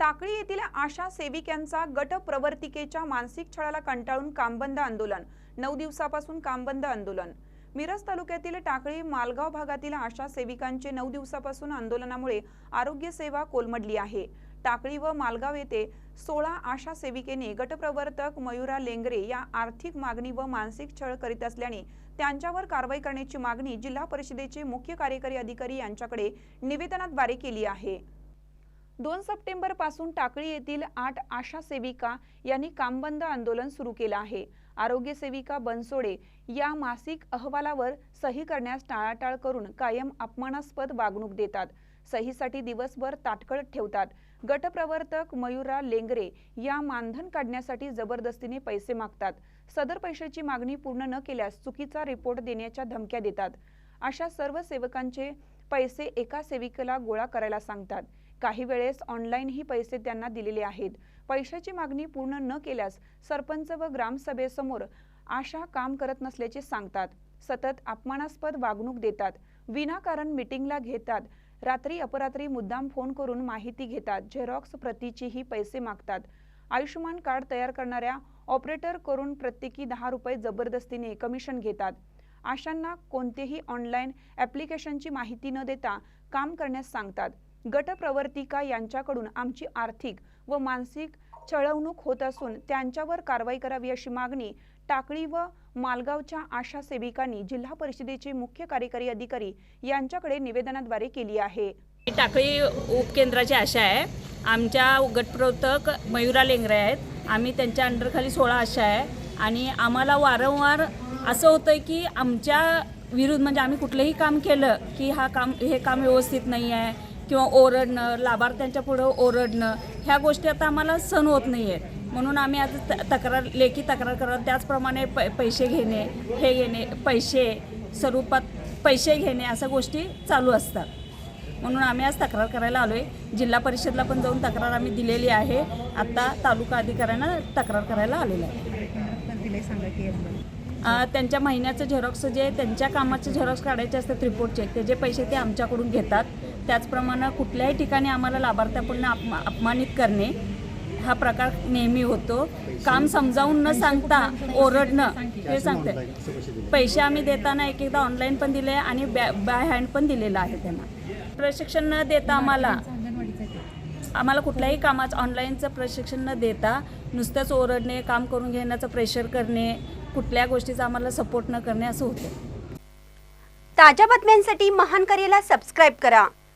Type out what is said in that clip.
टाकळी येथील आशा सेविकांचा गट प्रवर्तिकेच्या मानसिक छळाला कंटाळून कामबंद आंदोलन. नऊ दिवसापासून कामबंद आंदोलन. मिरज तालुक्यातील टाकळी मालगाव भागातील आशा सेविकांचे नऊ दिवसापासून आंदोलनामुळे आरोग्य सेवा कोलमडली आहे. टाकळी व मालगाव येथे सोळा आशा सेविकेने गटप्रवर्तक मयुरा लेंगरे या आर्थिक मागणी व मानसिक छळ करीत असल्याने त्यांच्यावर कारवाई करण्याची मागणी जिल्हा परिषदेचे मुख्य कार्यकारी अधिकारी यांच्याकडे निवेदनाद्वारे केली आहे. दोन सप्टेंबरपासून टाकळी येथील आठ आशा सेविका यांनी कामबंद आंदोलन सुरू केलं आहे. आरोग्य सेविका बनसोडे या मासिक अहवालावर सही करण्यास टाळाटाळ करून कायम अपमानास्पद वागणूक देतात. सहीसाठी दिवसभर ताटकळत ठेवतात. गटप्रवर्तक मयुरा लेंगरे या मानधन काढण्यासाठी जबरदस्तीने पैसे मागतात. सदर पैशाची मागणी पूर्ण न केल्यास चुकीचा रिपोर्ट देण्याच्या धमक्या देतात. अशा सर्व सेवकांचे पैसे एका सेविकेला गोळा करायला सांगतात. काही वेळेस ऑनलाईनही पैसे त्यांना दिलेले आहेत. पैशाची मागणी पूर्ण न केल्यास सरपंच व ग्रामसभेसमोर आशा काम करत नसल्याचे सांगतात. सतत अपमानास्पद वागणूक देतात. विनाकारण मिटिंगला घेतात. रात्री अपरात्री मुद्दाम फोन करून माहिती घेतात. झेरॉक्स प्रतीचीही पैसे मागतात. आयुष्यमान कार्ड तयार करणाऱ्या ऑपरेटर करून प्रत्येकी दहा रुपये जबरदस्तीने कमिशन घेतात. आशांना कोणतेही ऑनलाईन ॲप्लिकेशनची माहिती न देता काम करण्यास सांगतात. गटप्रवर्तिका यांच्याकडून आमची आर्थिक व मानसिक छळवणूक होत असून त्यांच्यावर कारवाई करावी अशी मागणी टाकळी व मालगावच्या आशा सेविकांनी जिल्हा परिषदेचे मुख्य कार्यकारी अधिकारी यांच्याकडे निवेदनाद्वारे केली आहे. टाकळी उपकेंद्राची आशा आहे. आमच्या गटप्रवर्तक मयुरा लेंगरे आहेत. आम्ही त्यांच्या अंडरखाली सोळा आशा आहे. आणि आम्हाला वारंवार असं होतं आहे की आमच्या विरुद्ध म्हणजे आम्ही कुठलंही काम केलं की हा काम हे काम व्यवस्थित नाही आहे. किंवा ओरडणं लाभार्थ्यांच्या पुढं ओरडणं ह्या गोष्टी आता आम्हाला सण होत नाही आहेत म्हणून आम्ही आता त- तक्रार लेखी तक्रार करत त्याचप्रमाणे प पैसे घेणे हे घेणे पैसे स्वरूपात पैसे घेणे अशा गोष्टी चालू असतात. म्हणून आम्ही आज तक्रार करायला आलो आहे जिल्हा परिषदला पण जाऊन तक्रार आम्ही दिलेली आहे. आत्ता तालुका अधिकाऱ्यांना तक्रार करायला आलेलं आहे. त्यांच्या महिन्याचं झेरॉक्स जे त्यांच्या कामाचे झेरॉक्स काढायचे असतात रिपोर्टचे त्याचे पैसे ते आमच्याकडून घेतात. त्याचप्रमाणे कुठल्याही ठिकाणी आम्हाला लाभार्थ्याकडून अपमा अपमानित करणे हा प्रकार नेहमी होतो. काम समजावून न सांगता ओरडणं हे सांगते. पैसे आम्ही देताना एक एकदा ऑनलाईन पण दिले आणि बॅ बाय हँड पण दिलेलं आहे त्यांना. प्रशिक्षण न देता आम्हाला आम्हाला कुठल्याही कामाचं ऑनलाईनचं प्रशिक्षण न देता नुसतंच ओरडणे काम करून घेण्याचं प्रेशर करणे कुठल्या गोष्टीचा आम्हाला सपोर्ट न करणे असं होतं. ताज्या बातम्यांसाठी महान करेला सबस्क्राईब करा.